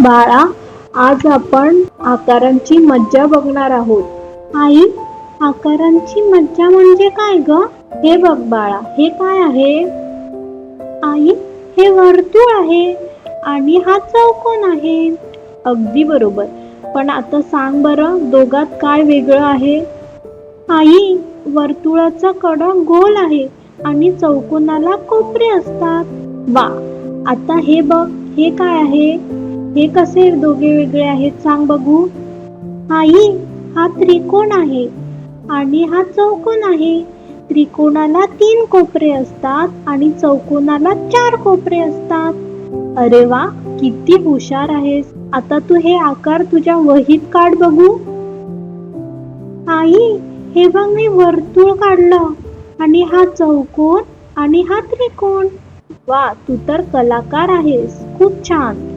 बाळा आज आपण आकारांची मज्जा बघणार आहोत. आई आकारांची मज्जा म्हणजे काय ग? हे बघ बाळा हे काय आहे? आई हे वर्तुळ आहे आणि हा चौकोन आहे. अगदी बरोबर. पण आता सांग बरं दोघात काय वेगळं आहे? आई वर्तुळाचा कडा गोल आहे आणि चौकोनाला कोपरे असतात. वा आता हे बघ हे काय आहे? हे कसे दोघे वेगळे आहेत सांग बघू. आई हा त्रिकोण आहे आणि हा चौकोन आहे. त्रिकोणाला तीन कोपरे असतात आणि चौकोनाला चार कोपरे असतात. अरे वा किती हुशार आहेस. आता तू हे आकार तुझ्या वहीत काढ बघू. आई हे बघ मी वर्तुळ काढलं आणि हा चौकोन आणि हा त्रिकोण. वा तू तर कलाकार आहेस. खूप छान.